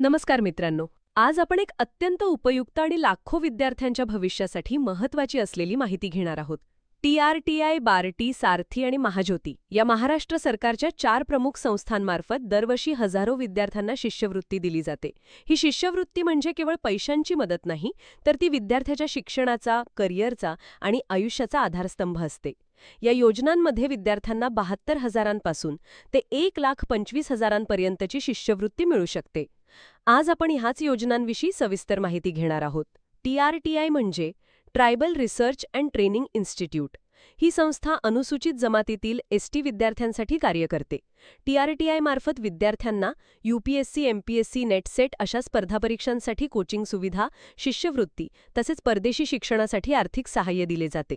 नमस्कार मित्रांनो. आज आपण एक अत्यंत उपयुक्त आणि लाखो विद्यार्थ्यांच्या भविष्यासाठी महत्वाची असलेली माहिती घेणार आहोत. टी आरटीआय बार्टी सारथी आणि महाज्योती या महाराष्ट्र सरकारच्या चार प्रमुख संस्थांमार्फत दरवर्षी हजारो विद्यार्थ्यांना शिष्यवृत्ती दिली जाते. ही शिष्यवृत्ती म्हणजे केवळ पैशांची मदत नाही तर ती विद्यार्थ्याच्या शिक्षणाचा करिअरचा आणि आयुष्याचा आधारस्तंभ असते. या योजनांमध्ये विद्यार्थ्यांना बहात्तर हजारांपासून ते एक लाख पंचवीस हजारांपर्यंतची शिष्यवृत्ती मिळू शकते. आज आपण ह्याच योजनांविषयी सविस्तर माहिती घेणार आहोत. टीआरटीआय म्हणजे tribal research and training institute. ही संस्था अनुसूचित जमातीतील एसटी विद्यार्थ्यांसाठी कार्य करते. टीआरटीआय मार्फत विद्यार्थ्यांना यूपीएससी एमपीएससी नेटसेट अशा स्पर्धा परीक्षांसाठी कोचिंग सुविधा शिष्यवृत्ती तसेच परदेशी शिक्षणासाठी आर्थिक सहाय्य दिले जाते.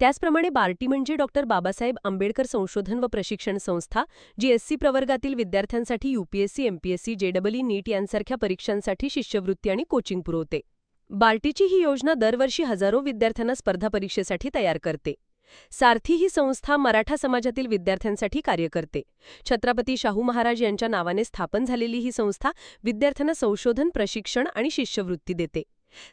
त्याचप्रमाणे बार्टी म्हणजे डॉक्टर बाबासाहेब आंबेडकर संशोधन व प्रशिक्षण संस्था जी एससी प्रवर्गातील विद्यार्थ्यांसाठी यूपीएससी एमपीएससी जेडब्ल्यू नीट यांसारख्या परीक्षांसाठी शिष्यवृत्ती आणि कोचिंग पुरवते. बार्टीची ही योजना दरवर्षी हजारो विद्यार्थ्यांना स्पर्धा परीक्षेसाठी तयार करते. सारथी ही संस्था मराठा समाजातील विद्यार्थ्यांसाठी कार्य करते. छत्रपती शाहू महाराज यांच्या नावाने स्थापन झालेली ही संस्था विद्यार्थ्यांना संशोधन प्रशिक्षण आणि शिष्यवृत्ती देते.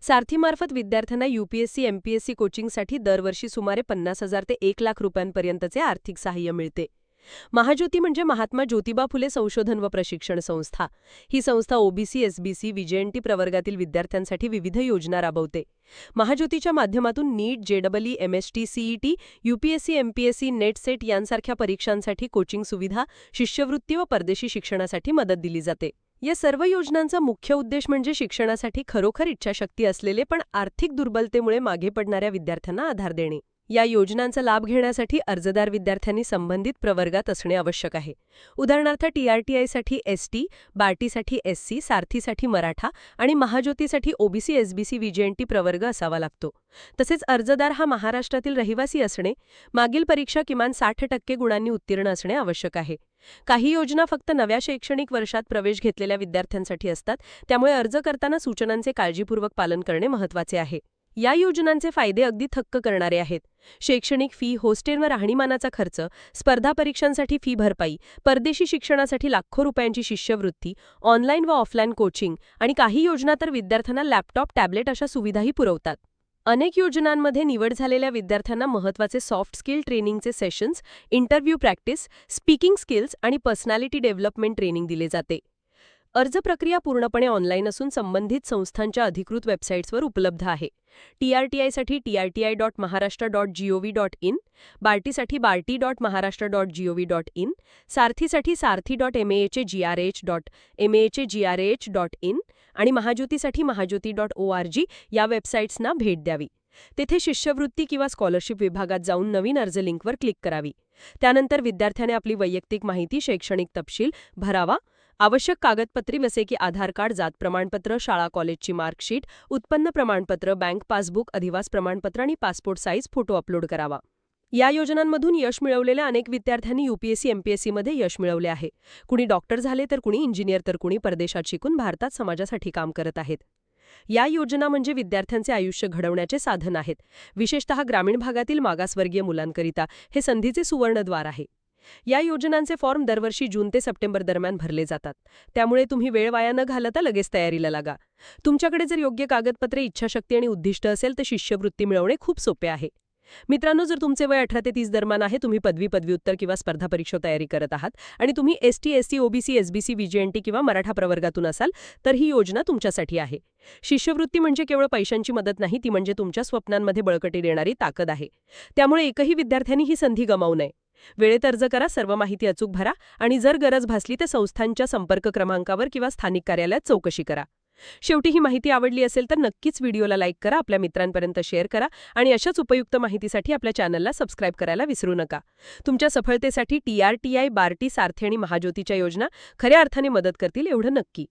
सारथीमार्फत विद्यार्थ्यांना यूपीएससी एमपीएससी कोचिंगसाठी दरवर्षी सुमारे पन्नास हजार ते एक लाख रुपयांपर्यंतचे आर्थिक सहाय्य मिळते. महाज्योती म्हणजे महात्मा ज्योतिबा फुले संशोधन व प्रशिक्षण संस्था. ही संस्था ओबीसी एसबीसी विजेएनटी प्रवर्गातील विद्यार्थ्यांसाठी विविध योजना राबवते. महाज्योतीच्या माध्यमातून NEET जेडबलई MST CET UPSC MPSC NET SET यांसारख्या परीक्षांसाठी कोचिंग सुविधा शिष्यवृत्ती व परदेशी शिक्षणासाठी मदत दिली जाते. या सर्व योजनांचा मुख्य उद्देश म्हणजे शिक्षणासाठी खरोखर इच्छाशक्ती असलेले पण आर्थिक दुर्बलतेमुळे मागे पडणाऱ्या विद्यार्थ्यांना आधार देणे. या योजनांचा लाभ घेण्यासाठी अर्जदार विद्यार्थ्यांनी संबंधित प्रवर्गात असणे आवश्यक आहे. उदाहरणार्थ टीआरटीआयसाठी एसटी बार्टीसाठी एससी सारथीसाठी मराठा आणि महाज्योतीसाठी ओबीसी एसबीसी विजेएनटी प्रवर्ग असावा लागतो. तसेच अर्जदार हा महाराष्ट्रातील रहिवासी असणे मागील परीक्षा किमान साठ टक्के गुणांनी उत्तीर्ण असणे आवश्यक आहे. काही योजना फक्त नव्या शैक्षणिक वर्षात प्रवेश घेतलेल्या विद्यार्थ्यांसाठी असतात त्यामुळे अर्ज करताना सूचनांचे काळजीपूर्वक पालन करणे महत्त्वाचे आहे. या योजनांचे फायदे अगदी थक्क करणारे आहेत. शैक्षणिक फी हॉस्टेल व राहणीमानाचा खर्च स्पर्धा परीक्षांसाठी फी भरपाई परदेशी शिक्षणासाठी लाखो रुपयांची शिष्यवृत्ती ऑनलाईन व ऑफलाईन कोचिंग आणि काही योजना तर विद्यार्थ्यांना लॅपटॉप टॅबलेट अशा सुविधाही पुरवतात. अनेक योजनांमध्ये निवड झालेल्या विद्यार्थ्यांना महत्त्वाचे soft skill ट्रेनिंगचे sessions interview practice speaking skills आणि पर्सनॅलिटी डेव्हलपमेंट ट्रेनिंग दिले जाते. अर्ज प्रक्रिया पूर्णपणे ऑनलाईन असून संबंधित संस्थांच्या अधिकृत वेबसाईट्सवर उपलब्ध आहे. टीआरटीआयसाठी TRTI dot Maharashtra dot GOV dot in बार्टीसाठी BARTI dot Maharashtra dot GOV dot in सारथीसाठी Sarthi dot MAH GRH dot MAH H dot in आणि महाज्योतीसाठी Mahajyoti dot O R G या वेबसाईट्सना भेट द्यावी. तेथे शिष्यवृत्ती किंवा स्कॉलरशिप विभागात जाऊन नवीन अर्ज लिंकवर क्लिक करावी. त्यानंतर विद्यार्थ्याने आपली वैयक्तिक माहिती शैक्षणिक तपशील भरावा आवश्यक कागदपत्रे जसे की आधार कार्ड जात प्रमाणपत्र शाळा कॉलेजची मार्कशीट उत्पन्न प्रमाणपत्र बँक पासबुक अधिवास प्रमाणपत्र आणि पासपोर्ट साईज फोटो अपलोड करावा. या योजनांमधून यश मिळवलेल्या अनेक विद्यार्थ्यांनी यूपीएससी एमपीएससीमध्ये यश मिळवले आहे. कुणी डॉक्टर झाले तर कुणी इंजिनियर तर कुणी परदेशात शिकून भारतात समाजासाठी काम करत आहेत. या योजना म्हणजे विद्यार्थ्यांचे आयुष्य घडवण्याचे साधन आहेत. विशेषतः ग्रामीण भागातील मागासवर्गीय मुलांकरिता हे संधीचे सुवर्णद्वार आहे. या योजनांचे फॉर्म दरवर्षी जून ते सप्टेंबर दरम्यान भरले जातात. त्यामुळे तुम्ही वेळ वाया न घालता लगेच तयारीला लागा. तुमच्याकडे जर योग्य कागदपत्रे इच्छाशक्ती आणि उद्दिष्ट असेल तर शिष्यवृत्ती मिळवणे खूप सोपे आहे. मित्रांनो जर तुमचे वय अठरा ते तीस दरम्यान आहे तुम्ही पदवी पदव्युत्तर किंवा स्पर्धा परीक्षा तयारी करत आहात आणि तुम्ही S T S C OBC SBC VJNT किंवा मराठा प्रवर्गातून असाल तर ही योजना तुमच्यासाठी आहे. शिष्यवृत्ती म्हणजे केवळ पैशांची मदत नाही ती म्हणजे तुमच्या स्वप्नांमध्ये बळकटी देणारी ताकद आहे. त्यामुळे एकही विद्यार्थ्यांनी ही संधी गमावू नये. वेळेत अर्ज करा सर्व माहिती अचूक भरा आणि जर गरज भासली तर संस्थांच्या संपर्क क्रमांकावर किंवा स्थानिक कार्यालयात चौकशी करा. शेवटी ही माहिती आवडली असेल तर नक्कीच व्हिडिओला लाईक करा आपल्या मित्रांपर्यंत शेअर करा आणि अशाच उपयुक्त माहितीसाठी आपल्या चॅनलला सबस्क्राईब करायला विसरू नका. तुमच्या सफळतेसाठी आय बार्टी सारथी आणि महाज्योतीच्या योजना खऱ्या अर्थाने मदत करतील एवढं नक्की.